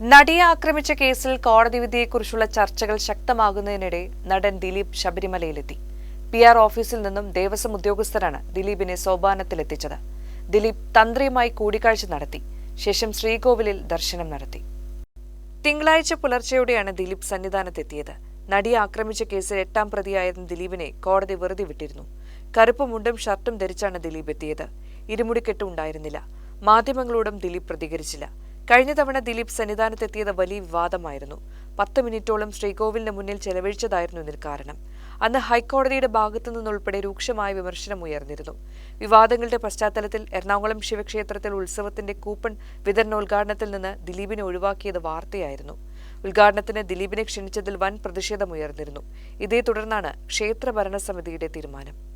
നടിയെ ആക്രമിച്ച കേസിൽ കോടതി വിധിയെക്കുറിച്ചുള്ള ചർച്ചകൾ ശക്തമാകുന്നതിനിടെ നടൻ ദിലീപ് ശബരിമലയിലെത്തി. പി ആർ ഓഫീസിൽ നിന്നും ദേവസ്വം ഉദ്യോഗസ്ഥരാണ് ദിലീപിനെ സോപാനത്തിലെത്തിച്ചത്. ദിലീപ് തന്ത്രിയുമായി കൂടിക്കാഴ്ച നടത്തി. ശേഷം ശ്രീകോവിലിൽ ദർശനം നടത്തി. തിങ്കളാഴ്ച പുലർച്ചെയോടെയാണ് ദിലീപ് സന്നിധാനത്തെത്തിയത്. നടിയെ ആക്രമിച്ച കേസിൽ എട്ടാം പ്രതിയായിരുന്ന ദിലീപിനെ കോടതി വെറുതെ വിട്ടിരുന്നു. കറുപ്പ് മുണ്ടും ഷർട്ടും ധരിച്ചാണ് ദിലീപ് എത്തിയത്. ഇരുമുടിക്കെട്ടും ഉണ്ടായിരുന്നില്ല. മാധ്യമങ്ങളോടും ദിലീപ് പ്രതികരിച്ചില്ല. കഴിഞ്ഞ തവണ ദിലീപ് സന്നിധാനത്തെത്തിയത് വലിയ വിവാദമായിരുന്നു. പത്ത് മിനിറ്റോളം ശ്രീകോവിലിന് മുന്നിൽ ചെലവഴിച്ചതായിരുന്നു ഇതിന് കാരണം. അന്ന് ഹൈക്കോടതിയുടെ ഭാഗത്തു നിന്നുൾപ്പെടെ രൂക്ഷമായ വിമർശനം ഉയർന്നിരുന്നു. വിവാദങ്ങളുടെ പശ്ചാത്തലത്തിൽ എറണാകുളം ശിവക്ഷേത്രത്തിൽ ഉത്സവത്തിന്റെ കൂപ്പൺ വിതരണോദ്ഘാടനത്തിൽ നിന്ന് ദിലീപിനെ ഒഴിവാക്കിയത് വാർത്തയായിരുന്നു. ഉദ്ഘാടനത്തിന് ദിലീപിനെ ക്ഷണിച്ചതിൽ വൻ പ്രതിഷേധമുയർന്നിരുന്നു ഇതേ തുടർന്നാണ് ക്ഷേത്ര ഭരണസമിതിയുടെ തീരുമാനം.